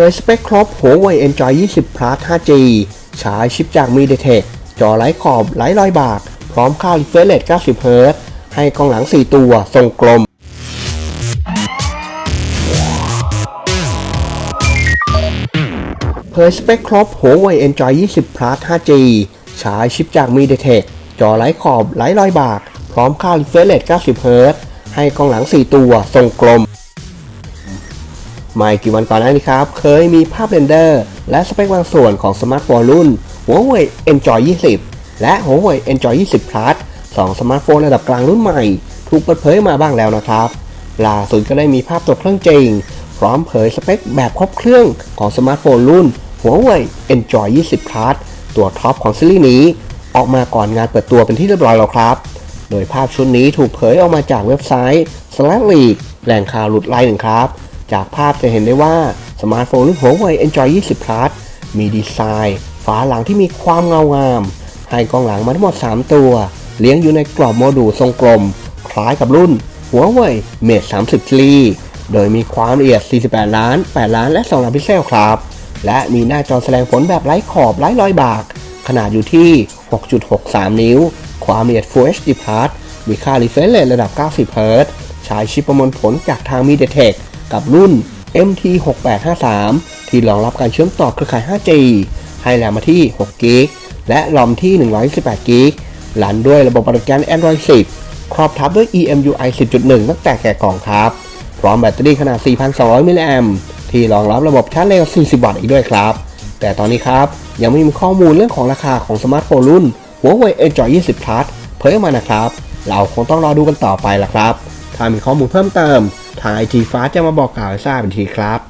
ผยสเปคครบหัวไว Enjoy 20 Plus 5G ฉายชิปจาก MediaTek จอไร้ขอบไร้รอยบาก พร้อมค่า refresh rate 90 Hz ให้กล้องหลัง 4 ตัวทรงกลม เผยสเปคครบหัวไว Enjoy 20 Plus 5G ฉายชิปจาก MediaTek จอไร้ขอบไร้รอยบาก พร้อมค่า refresh rate 90 Hz ให้กล้องหลัง 4 ตัวทรงกลม ไม่กี่วันก่อนหน้านี้ครับ เคยมีภาพเรนเดอร์ และสเปคบางส่วนของสมาร์ทโฟนรุ่น Huawei Enjoy 20 และ Huawei Enjoy 20 Plus สองสมาร์ทโฟนระดับกลางรุ่นใหม่ ถูกเปิดเผยมาบ้างแล้วนะครับล่าสุดก็ได้มีภาพตัวเครื่องจริง พร้อมเผยสเปคแบบครบเครื่องของสมาร์ทโฟนรุ่น Huawei Enjoy 20 Plus ตัวท็อปของซีรีส์นี้ ออกมาก่อนงานเปิดตัวเป็นที่เรียบร้อยแล้วครับ โดยภาพชุดนี้ถูกเผยออกมาจากเว็บไซต์ Slack Leak แหล่งข่าวหลุดไลน์หนึ่งครับ จากภาพจะเห็นได้ว่าสมาร์ทโฟนรุ่น Huawei Enjoy 20 Plus มีดีไซน์ฝาหลังที่มีความเงางาม ให้กล้องหลังมาทั้งหมด 3 ตัว เลี้ยงอยู่ในกรอบโมดูลทรงกลม คล้ายกับรุ่น Huawei Mate 30 Series โดยมีความละเอียด 48 ล้าน 8 ล้าน และ 2 ล้านพิกเซลครับ และมีหน้าจอแสดงผลแบบไร้ขอบไร้รอยบาก ขนาดอยู่ที่ 6.63 นิ้ว ความละเอียด Full HD Plus มีค่า refresh rate ระดับ 90 Hz ใช้ชิปประมวลผลจากทาง MediaTek กับรุ่น MT6853 ที่รองรับการเชื่อมต่อเครือข่าย 5G ให้แรมมาที่6 g b และรอมที่128 g b รันด้วยระบบปฏิบัติการ Android 10 ครอบทับด้วย EMUI 10.1 ตั้งแต่แก่กล่องครับ พร้อมแบตเตอรี่ขนาด 4,200 มิลลิแอมที่รองรับระบบชาร์จเร็ว 40 วัตต์อีกด้วยครับ แต่ตอนนี้ครับ ยังไม่มีข้อมูลเรื่องของราคาของสมาร์ทโฟนรุ่น Huawei Enjoy 20 Plus เผยออกมานะครับ เราคงต้องรอดูกันต่อไปละครับ ถ้ามีข้อมูลเพิ่มเติม ทางไอจีฟ้าจะมาบอกกล่าวให้ทราบอีกทีครับ